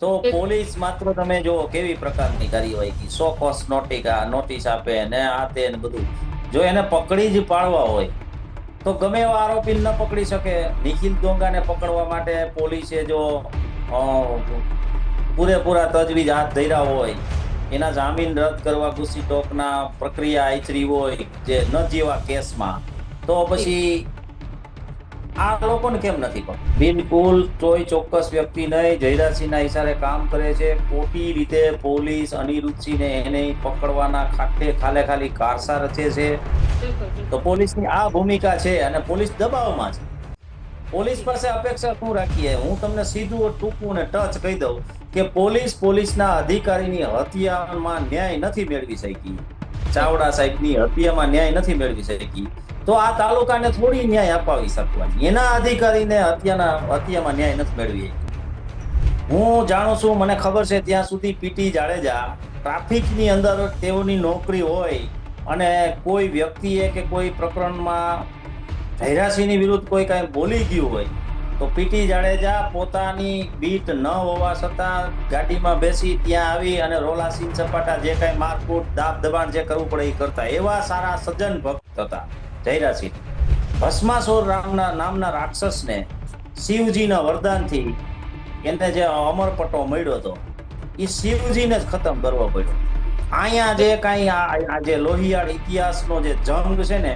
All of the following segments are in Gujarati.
તો પોલીસ માત્ર તમે જો કેવી પ્રકારની કાર્યવાહી સો કોસ નોટિકા નોટિસ આપે ને આ તે ને બધું. જો એને પકડી જ પાડવા હોય, તો ગમે એવા આરોપી ન પકડી શકે. નિખિલ દોંગાને પકડવા માટે પોલીસે જો પૂરેપૂરા તજવીજ હાથ ધર્યા હોય, એના જામીન રદ કરવા ગુસ્સી ટોકના પ્રક્રિયા આચરી હોય, જે ન જેવા કેસમાં, તો પછી આ લોકોને કેમ નથી પણ બિલકુલ કોઈ ચોક્કસ વ્યક્તિ નહીં. જયરાજસિંહના ઈશારે કામ કરે છે. ખોટી રીતે પોલીસ અનિરુદ્ધસિંહને એને પકડવાના ખાતે ખાલે ખાલી કારસા રચે છે. તો પોલીસની આ ભૂમિકા છે અને પોલીસ દબાવમાં છે. પોલીસ પાસે અપેક્ષા શું રાખીએ? હું તમને સીધું ટૂંકું ને ટચ કહી દઉં કે પોલીસ પોલીસના અધિકારીની હત્યામાં ન્યાય નથી મેળવી શકી. ચાવડા સાહેબની હત્યામાં ન્યાય નથી મેળવી શકી. તો આ તાલુકાને થોડી ન્યાય અપાવી શકવાની. એના અધિકારીને હત્યાના, હત્યામાં ન્યાય નથી મેળવી હું જાણું છું, મને ખબર છે, ત્યાં સુધી પીટી જાડેજા ટ્રાફિકની અંદર તેઓની નોકરી હોય અને કોઈ વ્યક્તિએ કે કોઈ પ્રકરણમાં ધૈરાશીની વિરુદ્ધ કોઈ કાંઈ બોલી ગયું હોય, તો પીટી જાડેજા પોતાની બીટ ન હોવા છતાં ગાડીમાં બેસી ત્યાં આવી અને રોલાસીન સપાટા જે કાંઈ મારકૂટ, દાબ દબાણ જે કરવું પડે એ કરતા. એવા સારા સજ્જન ભક્ત હતા. જયરાસિંહ ભસ્માસુર રામના નામના રાક્ષસને શિવજીના વરદાનથી એને જે અમરપટ્ટો મળ્યો હતો, એ શિવજીને જ ખતમ કરવો પડ્યો. અહીંયા જે કાંઈ આ જે લોહિયાળ ઇતિહાસનો જે જંગ છે ને,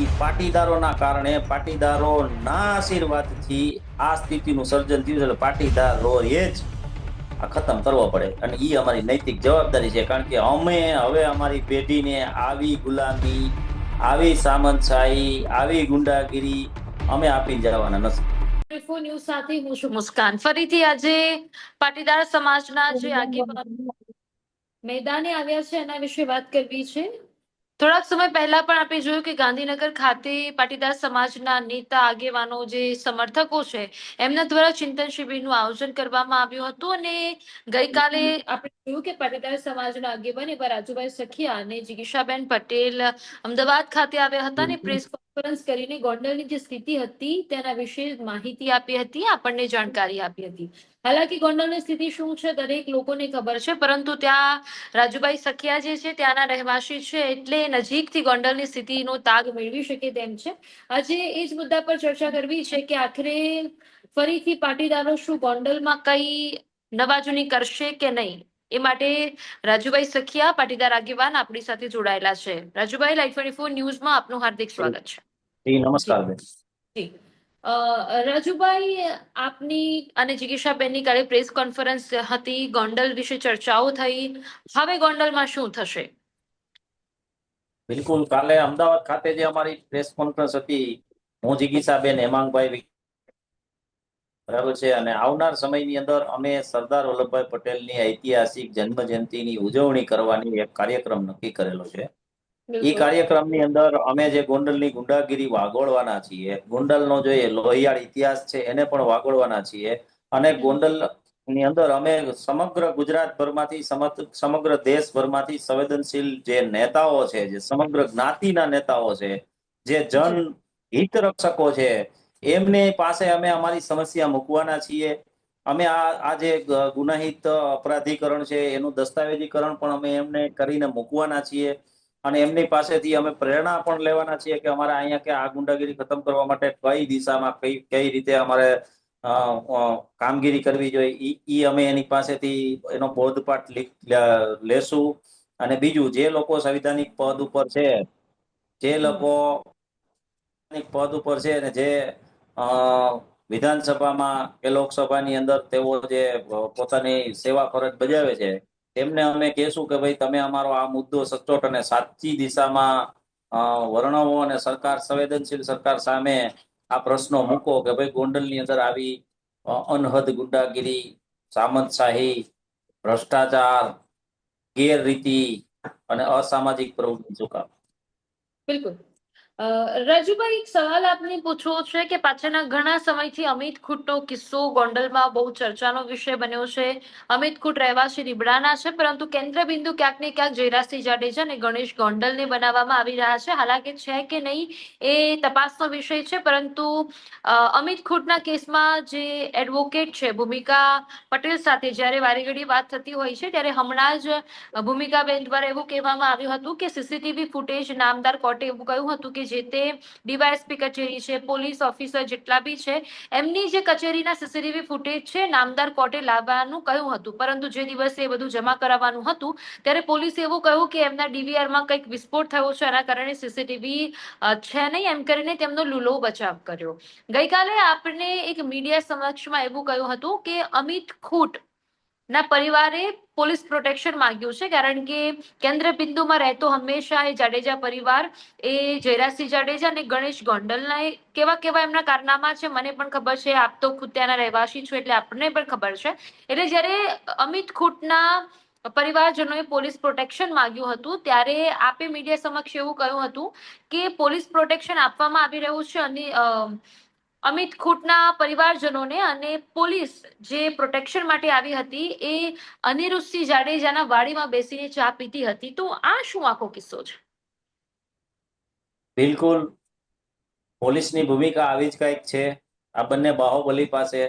એ પાટીદારોના કારણે પાટીદારોના આશીર્વાદથી આ સ્થિતિનું સર્જન થયું છે એટલે એ જ આ ખતમ કરવો પડે. અને એ અમારી નૈતિક જવાબદારી છે, કારણ કે અમે હવે અમારી પેઢીને આવી ગુલામી આવી સામંતશાહી આવી ગુંડાગીરી અમે આપી જવાના નથી. ફોન ન્યૂઝ સાથે હું છું મુસ્કાન. ફરીથી આજે પાટીદાર સમાજના જે આગેવાન મેદાને આવ્યા છે એના વિશે વાત કરવી છે. થોડાક સમય પહેલા પણ આપણે જોયું કે ગાંધીનગર ખાતે પાટીદાર સમાજના નેતા આગેવાનો જે સમર્થકો છે એમના દ્વારા ચિંતન શિબિરનું આયોજન કરવામાં આવ્યું હતું અને ગઈકાલે આપણે જોયું કે પાટીદાર સમાજના આગેવાન એવા રાજુભાઈ સખિયા અને જિગીશાબેન પટેલ અમદાવાદ ખાતે આવ્યા હતા અને પ્રેસ કોન્ફરન્સ કરીને ગોંડલની જે સ્થિતિ હતી, તેના વિશે માહિતી આપી હતી, આપણને જાણકારી આપી હતી. હાલાકી ગોંડલની સ્થિતિ શું છે, દરેક લોકોને ખબર છે, પરંતુ ત્યાં રાજુભાઈ સખિયા જે છે, ત્યાંના રહેવાસી છે, એટલે નજીકથી ગોંડલની સ્થિતિનો તાગ મેળવી શકે તેમ છે. આજે એ જ મુદ્દા પર ચર્ચા કરવી છે કે આખરે ફરીથી પાટીદારો શું ગોંડલમાં કઈ નવાજૂની કરશે કે નહીં? એ માટે રાજુભાઈ સખિયા, પાટીદાર આગેવાન આપણી સાથે જોડાયેલા છે. રાજુભાઈ લાઈફ ટ્વેન્ટી ફોર ન્યૂઝમાં આપનું હાર્દિક સ્વાગત છે. જી નમસ્કાર બેન. જી. રાજુભાઈ આપની અને જિગીશાબેનની કાલે પ્રેસ કોન્ફરન્સ હતી ગોંડલ વિશે ચર્ચાઓ થઈ. હવે ગોંડલમાં શું થશે? બિલકુલ કાલે અમદાવાદ ખાતે જે અમારી પ્રેસ કોન્ફરન્સ હતી હું જિગીશાબેન હેમાંગભાઈ બરાબર છે અને આવનાર સમયની અંદર અમે સરદાર વલ્લભભાઈ પટેલની ઐતિહાસિક જન્મ જયંતિની ઉજવણી કરવાની એક કાર્યક્રમ નક્કી કરેલો છે. એ કાર્યક્રમની અંદર અમે જે ગોંડલની ગુંડાગીરી વાગોળવાના છીએ ગોંડલનો જે લોહિયાળ ઇતિહાસ છે એને પણ વાગોળવાના છીએ અને ગોંડલની અંદર અમે સમગ્ર ગુજરાતભરમાંથી સમગ્ર દેશભરમાંથી સંવેદનશીલ જે નેતાઓ છે જે સમગ્ર જ્ઞાતિના નેતાઓ છે જે જન હિત રક્ષકો છે એમની પાસે અમે અમારી સમસ્યા મૂકવાના છીએ. અમે આ આ જે ગુનાહિત અપરાધીકરણ છે એનું દસ્તાવેજીકરણ પણ અમે એમને કરીને મૂકવાના છીએ. અને એમની પાસેથી અમે પ્રેરણા પણ લેવાના છીએ કે અમારે અહીંયા કે આ ગુંડાગીરી ખતમ કરવા માટે કઈ દિશામાં કઈ કઈ રીતે અમારે કામગીરી કરવી જોઈએ. ઈ અમે એની પાસેથી એનો બોધપાઠ લેશું. અને બીજું જે લોકો સંવિધાનિક પદ ઉપર છે જે લોકો પદ ઉપર છે અને જે અ, વિધાનસભામાં કે લોકસભાની અંદર તેઓ જે પોતાની સેવા ફરજ બજાવે છે તેમને અમે કહેશું કે ભાઈ, તમે અમારો આ મુદ્દો સચોટ અને સાચી દિશામાં વર્ણવો અને સરકાર, સંવેદનશીલ સરકાર સામે આ પ્રશ્નો મૂકો કે ભાઈ, ગોંડલની અંદર આવી અનહદ ગુંડાગીરી, સામંતશાહી, ભ્રષ્ટાચાર, ગેરરીતિ અને અસામાજિક પ્રવૃત્તિ ચુકાવ બિલકુલ. રાજુભાઈ, એક સવાલ આપને પૂછવો છે કે પાછળના ઘણા સમયથી અમિત ખુટનો કિસ્સો ગોંડલમાં બહુ ચર્ચાનો વિષય બન્યો છે. અમિત ખુટ રહેવાસી રીબડાના છે, પરંતુ કેન્દ્ર બિંદુ ક્યાંક ને ક્યાંક જયરાજસિંહ જાડેજા અને ગણેશ ગોંડલને બનાવવામાં આવી રહ્યા છે. હાલાકી છે કે નહીં એ તપાસનો વિષય છે, પરંતુ અમિત ખુટના કેસમાં જે એડવોકેટ છે ભૂમિકા પટેલ સાથે જ્યારે વારેઘડી વાત થતી હોય છે, ત્યારે હમણાં જ ભૂમિકાબેન દ્વારા એવું કહેવામાં આવ્યું હતું કે સીસીટીવી ફૂટેજ નામદાર કોર્ટે એવું કહ્યું હતું કે જે તે ડીવાયએસપી કચેરી છે, પોલીસ ઓફિસર જેટલા બી છે, એમની જે કચેરીના સીસીટીવી ફૂટેજ છે, નામદાર કોર્ટે લાવવાનું કહ્યું હતું. પરંતુ જે દિવસે એ બધું જમા કરાવવાનું હતું, ત્યારે પોલીસે એવું કહ્યું કે એમના ડીવીઆરમાં કંઈક વિસ્ફોટ થયો છે, એના કારણે સીસીટીવી છે નહીં, એમ કરીને તેમનો લૂલો બચાવ કર્યો. ગઈકાલે આપણે એક મીડિયા સમક્ષમાં એવું કહ્યું હતું કે અમિત ખૂટ ના, પરિવારે પોલીસ પ્રોટેક્શન માંગ્યું છે, કારણ કે કેન્દ્ર બિંદુમાં રહેતો હંમેશા એ જાડેજા પરિવાર, એ જયરાજસિંહ જાડેજા અને ગણેશ ગોંડલના કેવા કેવા એમના કારનામા છે, મને પણ ખબર છે, આપ તો ખુદ ત્યાંના રહેવાસી છો, એટલે આપણને પણ ખબર છે. એટલે જ્યારે અમિત ખૂટના પરિવારજનોએ પોલીસ પ્રોટેક્શન માંગ્યું હતું, ત્યારે આપે મીડિયા સમક્ષ એવું કહ્યું હતું કે પોલીસ પ્રોટેક્શન આપવામાં આવી રહ્યું છે અને અમિત ખૂટના પરિવારજનોને અને પોલીસ જે પ્રોટેક્શન માટે આવી હતી એ અનિરુદ્ધસિંહ જાડેજાના વાડીમાં બેસીને ચા પીતી હતી. તો આ શું આખો કિસ્સો છે? બિલકુલ. પોલીસની ભૂમિકા આવી જ કંઈક છે. આ બંને બાહુબલી પાસે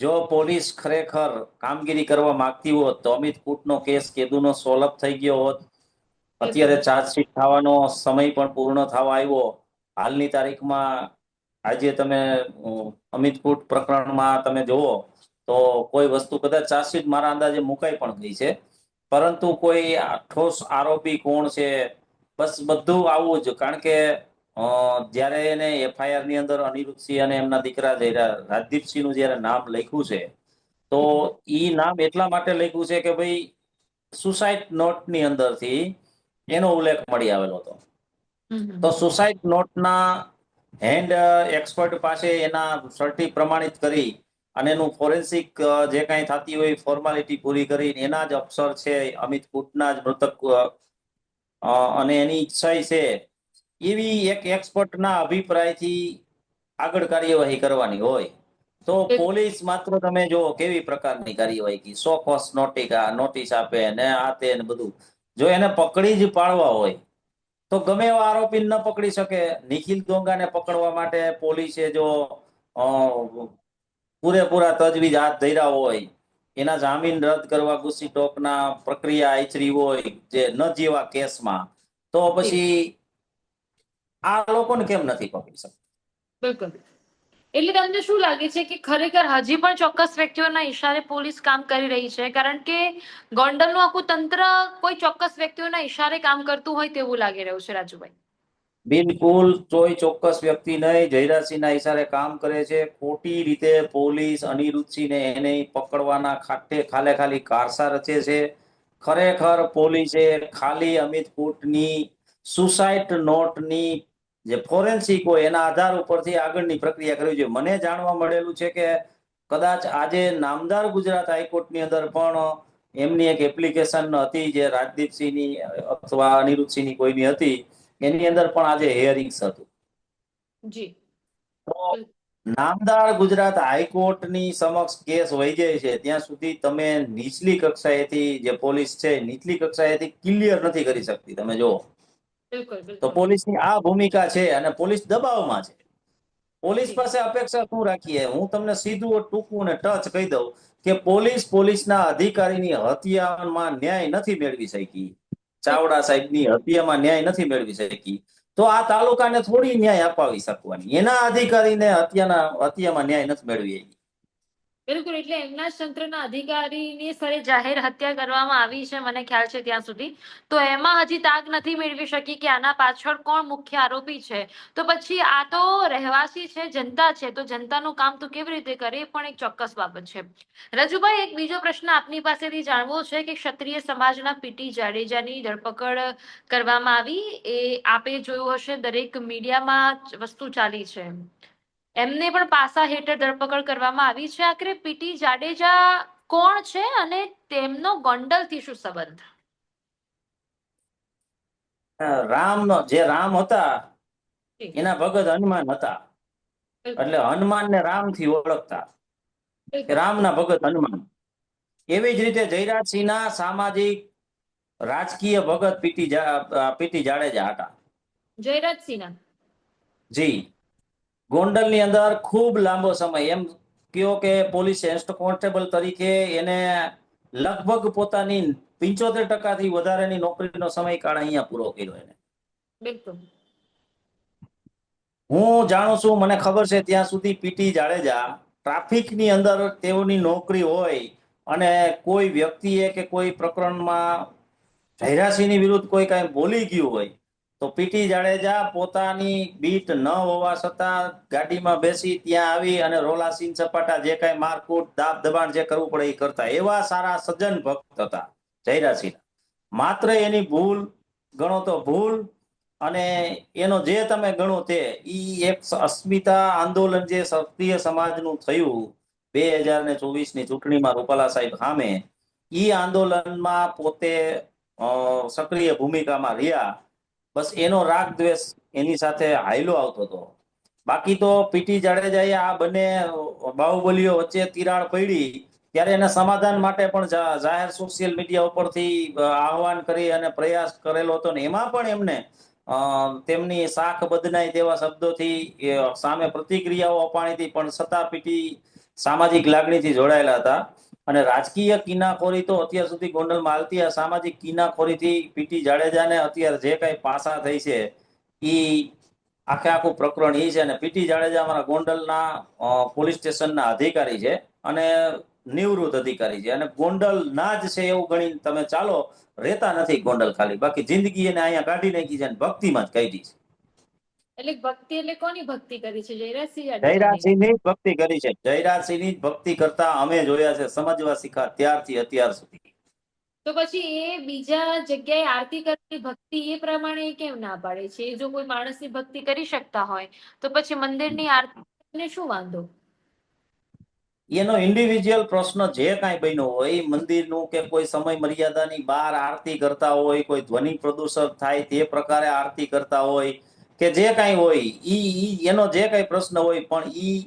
જો પોલીસ ખરેખર કામગીરી કરવા માંગતી હોત તો અમિત કૂટનો કેસ કેદુનો સોલ્વ થઈ ગયો હોત. અત્યારે ચાર્જશીટ થવાનો સમય પણ પૂર્ણ થવા આવ્યો. હાલની તારીખમાં આજે તમે અમ, અમિત કૂટ પ્રકરણમાં તમે જુઓ તો કોઈ વસ્તુ કદાચ ચાર્જશીટ મારા અંદાજે મુકાઈ પણ ગઈ છે. પરંતુ કોઈ ઠોસ આરોપી કોણ છે બસ બધું આવું જ. કારણ કે જ્યારે એને એફઆઈઆરની અંદર અનિરુદ્ધસિંહ અને એમના દીકરા જયરા રાજદીપસિંહનું જયારે નામ લખ્યું છે તો ઈ નામ એટલા માટે લખ્યું છે કે ભાઈ સુસાઇડ નોટની અંદરથી એનો ઉલ્લેખ મળી આવેલો હતો. તો સુસાઇડ નોટના હેન્ડ એક્સપર્ટ પાસે એના સર્ટી પ્રમાણિત કરી અને એનું ફોરેન્સિક જે કાંઈ થતી હોય ફોર્માલિટી પૂરી કરી એના જ અક્ષર છે અમિત કુટના જ મૃતક અને એની સહી છે. એવી એક એક્સપર્ટના અભિપ્રાયથી આગળ કાર્યવાહી કરવાની હોય તો પોલીસ માત્ર તમે જો કેવી પ્રકારની કાર્યવાહી કી. સો કોસ નોટિકા નોટિસ આપે ને આ તે ને બધું. જો એને પકડી જ પાડવા હોય તો ગમે એવા આરોપી ન પકડી શકે. નિખિલ દોંગાને પકડવા માટે પોલીસે જો પૂરેપૂરા તજવીજ હાથ ધર્યા હોય, એના જામીન રદ કરવા ગુસ્સી ટોકના પ્રક્રિયા આચરી હોય, જે ન જેવા કેસમાં, તો પછી આ લોકોને કેમ નથી પકડી શકતા? બિલકુલ. એટલે તમને શું લાગે છે કે ખરેખર હજી પણ ચોક્કસ વ્યક્તિઓના ઈશારે પોલીસ કામ કરી રહી છે? કારણ કે ગોંડલનું આખું તંત્ર કોઈ ચોક્કસ વ્યક્તિઓના ઈશારે કામ કરતું હોય તેવું લાગી રહ્યું છે, રાજુભાઈ. બિલકુલ કોઈ ચોક્કસ વ્યક્તિ નહીં. જયરાજસિંહના ઈશારે કામ કરે છે. ખોટી રીતે પોલીસ અનિરુદ્ધસિંહને એને પકડવાના ખાતે ખાલે ખાલી કારસા રચે છે. ખરેખર પોલીસે ખાલી અમિત કોટની સુસાઇડ નોટની જે ફોરેન્સિક હોય એના આધાર ઉપરથી આગળની પ્રક્રિયા કરવી જોઈએ. મને જાણવા મળેલું છે કે કદાચ આજે નામદાર ગુજરાત હાઈકોર્ટની અંદર પણ એમની એક એપ્લિકેશન હતી જે રાજદીપસિંહની અથવા અનિરુદ્ધસિંહની કોઈની હતી એની અંદર પણ આજે હિયરિંગ્સ હતું. જી. નામદાર ગુજરાત હાઈકોર્ટની સમક્ષ કેસ વહી જાય છે ત્યાં સુધી તમે નીચલી કક્ષાએથી જે પોલીસ છે નીચલી કક્ષાએથી ક્લિયર નથી કરી શકતી. તમે જો બિલકુલ તો પોલીસની આ ભૂમિકા છે અને પોલીસ દબાવમાં છે. પોલીસ પાસે અપેક્ષા શું રાખીએ? હું તમને સીધું ટૂંકું અને ટચ કહી દઉં કે પોલીસ પોલીસના અધિકારીની હત્યામાં ન્યાય નથી મેળવી શકી. ચાવડા સાહેબની હત્યામાં ન્યાય નથી મેળવી શકી. તો આ તાલુકાને થોડી ન્યાય અપાવી શકવાની. એના અધિકારીને હત્યાના હત્યામાં ન્યાય નથી મેળવી શકી. બિલકુલ, એટલે એમના તંત્રના અધિકારીની સ્તરે જાહેર હત્યા કરવામાં આવી છે, મને ખ્યાલ છે ત્યાં સુધી. તો એમાં હજી તાક નથી મેળવી શકી કે આના પાછળ કોણ મુખ્ય આરોપી છે. તો પછી આ તો રહેવાસી છે, જનતા છે, તો જનતાનું કામ તો કેવી રીતે કરે એ પણ એક ચોક્કસ બાબત છે. રજુભાઈ, એક બીજો પ્રશ્ન આપની પાસેથી જાણવો છે કે ક્ષત્રિય સમાજના પીટી જાડેજાની ધરપકડ કરવામાં આવી એ આપે જોયું હશે, દરેક મીડિયામાં વસ્તુ ચાલી છે. એમને પણ પાસા હેઠળ ધરપકડ કરવામાં આવી છે. આખરે પીટી જાડેજા કોણ છે અને તેમનો ગોંડલથી શું સંબંધ? રામનો જે રામ હતા એના ભગત હનુમાન હતા. એટલે હનુમાન ને રામથી ઓળખતા. રામ ના રામના ભગત હનુમાન. એવી જ રીતે જયરાજસિંહના સામાજિક રાજકીય ભગત પીટી પીટી જાડેજા હતા. જયરાજસિંહના? જી. ગોંડલની અંદર ખૂબ લાંબો સમય. એમ કયો કે પોલીસ હેડ કોન્સ્ટેબલ તરીકે એને લગભગ પોતાની પિંચોતેર ટકાથી વધારેની નોકરીનો સમયકાળ અહીંયા પૂરો કર્યો એને. બિલકુલ. હું જાણું છું મને ખબર છે ત્યાં સુધી પીટી જાડેજા ટ્રાફિકની અંદર તેઓની નોકરી હોય અને કોઈ વ્યક્તિએ કે કોઈ પ્રકરણમાં જયરાસિંહની વિરુદ્ધ કોઈ કાંઈ બોલી ગયું હોય તો પીટી જાડેજા પોતાની બીટ ન હોવા છતાં ગાડીમાં બેસી ત્યાં આવી અને રોલાસીન સપાટા જે કઈ મારકૂટ, દાબ દબાણ જે કરવું પડે એ કરતા. એવા સારા સજ્જન ભક્ત હતા જયરાસિંહ માત્ર એની ભૂલ ગણો તો ભૂલ અને એનો જે તમે ગણો તે, ઈ એક અસ્મિતા આંદોલન જે સક્રિય સમાજનું થયું બે હજાર ને ચોવીસની ચૂંટણીમાં રૂપાલા સાહેબ સામે, ઈ આંદોલનમાં પોતે સક્રિય ભૂમિકામાં રહ્યા. બસ એનો રાગ દ્વેષ એની સાથે હાયલો આવતો હતો. બાકી તો પીટી જાડેજાએ આ બંને બાહુબલીઓ વચ્ચે તિરાડ પડી, ત્યારે એના સમાધાન માટે પણ જાહેર સોશિયલ મીડિયા ઉપરથી આહવાન કરી અને પ્રયાસ કરેલો હતો ને એમાં પણ એમને તેમની શાખ બદનાય તેવા શબ્દોથી, એ, સામે પ્રતિક્રિયાઓ અપાણી હતી પણ છતાં પીટી સામાજિક લાગણીથી જોડાયેલા હતા. અને રાજકીય કિનાખોરી તો અત્યાર સુધી ગોંડલમાં આવતી આ સામાજિક કિનાખોરીથી પીટી જાડેજાને અત્યારે જે કઈ પાસા થઈ છે એ આખે આખું પ્રકરણ એ છે અને પીટી જાડેજા અમારા ગોંડલના પોલીસ સ્ટેશનના અધિકારી છે અને નિવૃત્ત અધિકારી છે. અને ગોંડલ ના જ છે એવું ગણી તમે ચાલો, રહેતા નથી ગોંડલ ખાલી. બાકી જિંદગી એને અહીંયા કાઢી નાખી છે અને ભક્તિમાં જ કાઢી છે. એટલે ભક્તિ એટલે કોની ભક્તિ કરી છે? જયરાજસિંહ ભક્તિ કરી છે. જયરાજસિંહની જ ભક્તિ કરતા અમે જોયા છે સમજવા શીખા ત્યારથી અત્યાર સુધી. તો પછી એ બીજા જગ્યાએ આરતી કરતી ભક્તિ એ પ્રમાણે કેમ ના પાડે છે? જો કોઈ માણસની ભક્તિ કરી શકતા હોય તો પછી મંદિરની આરતી શું વાંધો? એનો ઇન્ડિવિજ્યુઅલ પ્રશ્ન જે કાંઈ બન્યો હોય ઈ મંદિરનું કે કોઈ સમય મર્યાદાની બહાર આરતી કરતા હોય કોઈ ધ્વનિ પ્રદૂષણ થાય તે પ્રકારે આરતી કરતા હોય કે જે કાંઈ હોય ઈ ઈ એનો જે કાંઈ પ્રશ્ન હોય પણ ઈ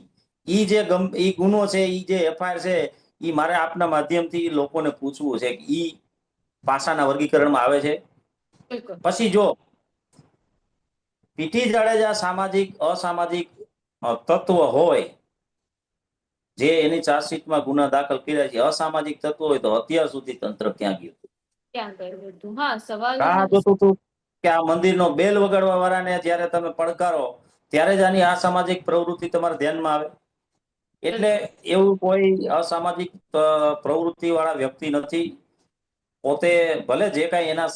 ઈ જે ગમ ઈ ગુનો છે ઈ જે એફઆઈઆર છે ઈ મારે આપના માધ્યમથી લોકોને પૂછવું છે કે ઈ પાસાના વર્ગીકરણમાં આવે છે. પછી જો પીટી જાડેજા સામાજિક અસામાજિક તત્વ હોય જે એની ચાર્જશીટમાં ગુના દાખલ કર્યા છે અસામાજિક તત્વ હોય તો અત્યાર સુધી તંત્ર ક્યાં ગયું? ક્યાં ગયું હા સવાલ રાહ જોતું હતું કે આ મંદિરનો બેલ વગાડવા વાળાને જ્યારે તમે પડકારો, ત્યારે જ આની અસામાજિક પ્રવૃત્તિ તમારા ધ્યાનમાં આવે? એટલે એવું કોઈ અસામાજિક પ્રવૃત્તિ વાળા વ્યક્તિ નથી. પોતે ભલે જે કાંઈ એના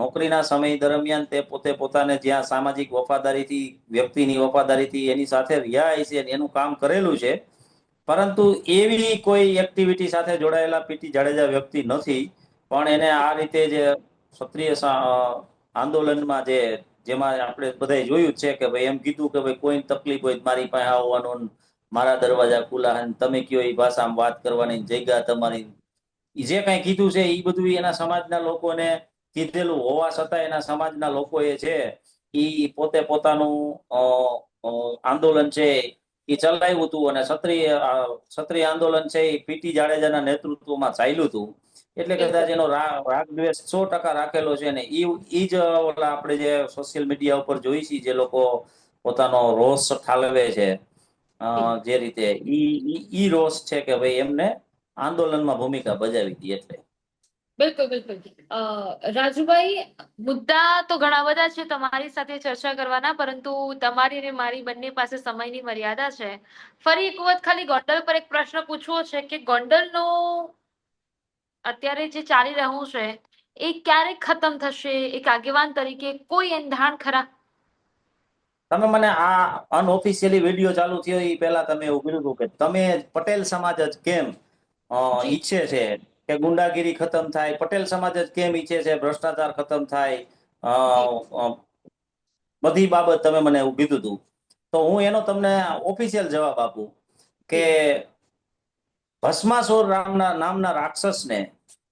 નોકરીના સમય દરમિયાન તે પોતે પોતાને જ્યાં સામાજિક વફાદારીથી, વ્યક્તિની વફાદારીથી એની સાથે રહ્યા છે એનું કામ કરેલું છે, પરંતુ એવી કોઈ એક્ટિવિટી સાથે જોડાયેલા પીટી જાડેજા વ્યક્તિ નથી. પણ એને આ રીતે જે ક્ષત્રિય આંદોલનમાં જે, જેમાં આપણે બધાએ જોયું છે કે ભાઈ એમ કીધું કે ભાઈ કોઈ તકલીફ હોય મારી પાસે આવવાનું મારા દરવાજા ખુલ્લા તમે કયો એ ભાષામાં વાત કરવાની જગ્યા તમારી જે કઈ કીધું છે એ બધું એના સમાજના લોકોને કીધેલું હોવા છતાં એના સમાજના લોકો એ છે ઈ પોતે પોતાનું આંદોલન છે એ ચલાવ્યું હતું અને ક્ષત્રિય ક્ષત્રિય આંદોલન છે એ પીટી જાડેજાના નેતૃત્વમાં ચાલ્યું હતું. એટલે કદાચ એનો રાગ દ્વેષ સો ટકા રાખેલો છે ને ઈ જ ઓલા આપણે જે સોશિયલ મીડિયા ઉપર જોઈ છીએ જે લોકો પોતાનો રોષ ઠાલવે છે જે રીતે ઈ રોષ છે કે ભાઈ એમને આંદોલનમાં ભૂમિકા બજાવી હતી એટલે. બિલકુલ બિલકુલ. રાજુભાઈ, મુદ્દા તો ઘણા બધા છે તમારી સાથે ચર્ચા કરવાના, પરંતુ તમારી અને મારી બંને પાસે સમયની મર્યાદા છે. ફરી એક વખત ખાલી ગોંડલ પર એક પ્રશ્ન પૂછવો છે કે ગોંડલનો અત્યારે જે ચાલી રહ્યું છે એ ક્યારે ખતમ થશે? એક આગેવાન તરીકે કોઈ એંધાણ ખરા? તમે મને આ અનઓફિશિયલી વીડિયો ચાલુ થયો એ પહેલા તમે એવું કીધું કે તમે પટેલ સમાજ જ કેમ ઈચ્છે છે કે ગુંડાગીરી ખતમ થાય? પટેલ સમાજ જ કેમ ઈચ્છે છે ભ્રષ્ટાચાર ખતમ થાય? બધી બાબત તમે મને એવું કીધું હતું. તો હું એનો તમને ઓફિશિયલ જવાબ આપું કે ભસ્માસુર રામના નામના રાક્ષસને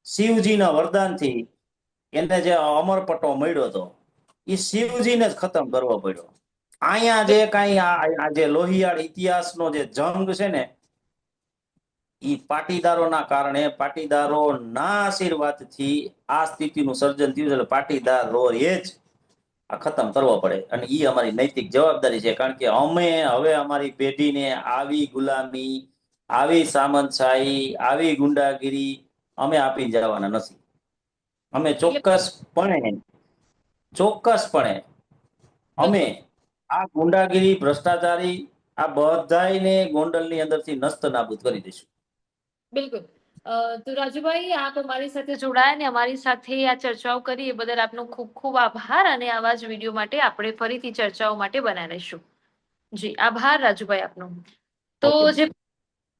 શિવજીના વરદાનથી એને જે અમરપટ્ટો મળ્યો હતો એ શિવજીને જ ખતમ કરવો પડ્યો. અહીંયા જે કઈ આ જે લોહિયાળ ઇતિહાસનો જે જંગ છે ને એ પાટીદારોના કારણે પાટીદારોના આશીર્વાદથી આ સ્થિતિનું સર્જન થયું છે એટલે એ જ આ ખતમ કરવો પડે. અને ઈ અમારી નૈતિક જવાબદારી છે, કારણ કે અમે હવે અમારી પેઢીને આવી ગુલામી, આવી સામંતશાહી, આવી ગુંડાગીરી અમે આપી જવાના નથી. અમે ચોક્કસપણે ચોક્કસપણે અમે આ ગુંડાગીરી ભ્રષ્ટાચારી આ બધાયને ગોંડલની અંદરથી નસ્ત નાબૂદ કરી દઈશું. બિલકુલ. તો રાજુભાઈ આપ અમારી સાથે જોડાયા ને અમારી સાથે આ ચર્ચાઓ કરી એ બદલ આપનો ખૂબ ખૂબ આભાર અને આવા જ વીડિયો માટે આપણે ફરીથી ચર્ચાઓ માટે બનાવીશું. જી આભાર રાજુભાઈ આપનો. તો જે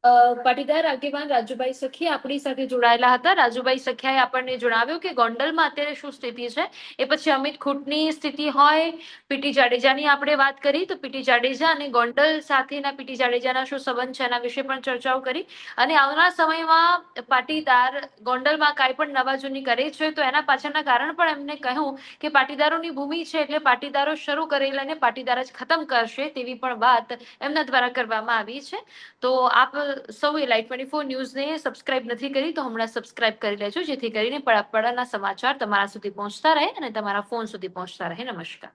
પાટીદાર આગેવાન રાજુભાઈ સખી આપણી સાથે જોડાયેલા હતા. રાજુભાઈ સખિયાએ આપણને જણાવ્યું કે ગોંડલમાં અત્યારે શું સ્થિતિ છે? એ પછી અમિત ખૂટની સ્થિતિ હોય પીટી જાડેજાની આપણે વાત કરી તો પીટી જાડેજા અને ગોંડલ સાથેના પીટી જાડેજાના શું સંબંધ છે એના વિશે પણ ચર્ચાઓ કરી. અને આવનાર સમયમાં પાટીદાર ગોંડલમાં કાંઈ પણ નવા જૂની કરે છે તો એના પાછળના કારણ પણ એમને કહ્યું કે પાટીદારોની ભૂમિ છે એટલે પાટીદારો શરૂ કરેલા અને પાટીદાર જ ખતમ કરશે તેવી પણ વાત એમના દ્વારા કરવામાં આવી છે. તો આપ સૌએ લાઈવ ટ્વેન્ટી ફોર ન્યૂઝને સબસ્ક્રાઇબ નથી કરી, તો હમણાં સબસ્ક્રાઇબ કરી લેજો, જેથી કરીને પડાપડાના સમાચાર તમારા સુધી પહોંચતા રહે અને તમારા ફોન સુધી પહોંચતા રહે. નમસ્કાર.